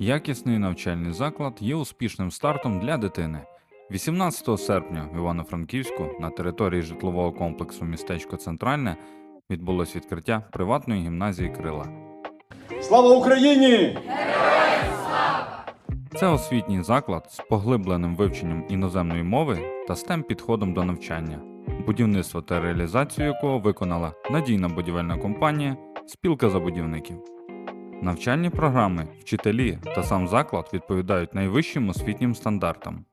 Якісний навчальний заклад є успішним стартом для дитини. 18 серпня в Івано-Франківську на території житлового комплексу містечко Центральне відбулось відкриття приватної гімназії Крила. Слава Україні! Це освітній заклад з поглибленим вивченням іноземної мови та STEM підходом до навчання, будівництво та реалізацію якого виконала надійна будівельна компанія Спілка забудівників. Навчальні програми, вчителі та сам заклад відповідають найвищим освітнім стандартам.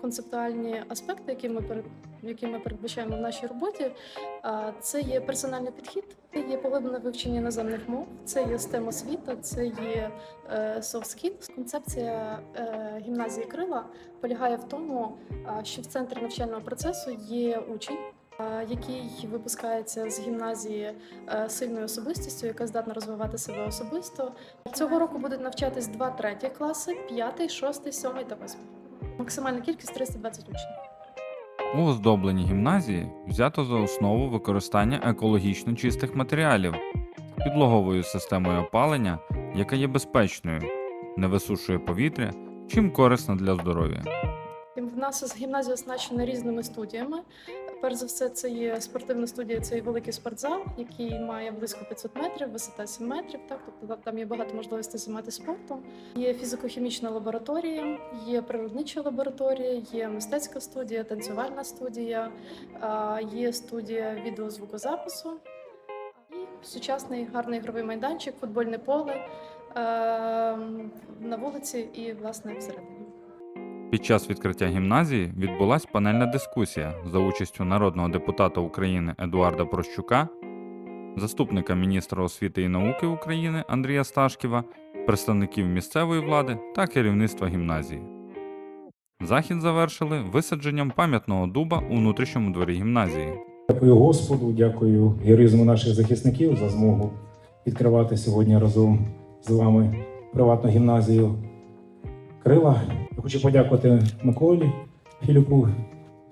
концептуальні аспекти, які ми які ми передбачаємо в нашій роботі, це є персональний підхід, це є поглиблене вивчення іноземних мов, це є STEM освіта, це є е, soft skills. Концепція е, гімназії крила полягає в тому, що в центрі навчального процесу є учень. Який випускається з гімназії е, сильною особистістю, яка здатна розвивати себе особисто. Цього року будуть навчатись 2-3 класи, 5, 6, 7 та 8. Максимальна кількість 320 учнів. У оздобленні гімназії взято за основу використання екологічно чистих матеріалів з підлоговою системою опалення, яка є безпечною, не висушує повітря, чим корисна для здоров'я. В нас гімназія оснащена різними студіями. Перш за все, це є спортивна студія, це є великий спортзал, який має близько 500 метрів, висота 7 метрів. Так, тобто там є багато можливостей займатися спортом. Є фізико-хімічна лабораторія, є природнича лабораторія, є мистецька студія, танцювальна студія, є студія відеозвукозапису і сучасний гарний ігровий майданчик, футбольне поле е, на вулиці і власне всередині. Під час відкриття гімназії відбулась панельна дискусія за участю народного депутата України Едуарда Прощука, заступника міністра освіти і науки України Андрія Сташківа, представників місцевої влади та керівництва гімназії. Захід завершили висадженням пам'ятного дуба у внутрішньому дворі гімназії. Дякую Господу, дякую героїзму наших захисників за змогу відкривати сьогодні разом з вами приватну гімназію Крила. Я хочу подякувати Миколі Філюку,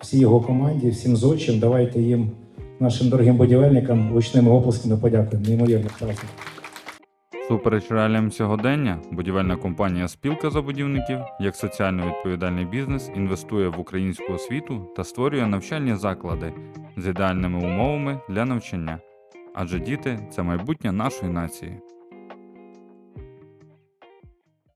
всій його команді, всім зодчим. Давайте їм, нашим дорогим будівельникам, гучними оплесками подякуємо. Неймовірно класно. Супереч реаліям сьогодення, будівельна компанія Спілка забудівників, як соціально відповідальний бізнес, інвестує в українську освіту та створює навчальні заклади з ідеальними умовами для навчання. Адже діти це майбутнє нашої нації.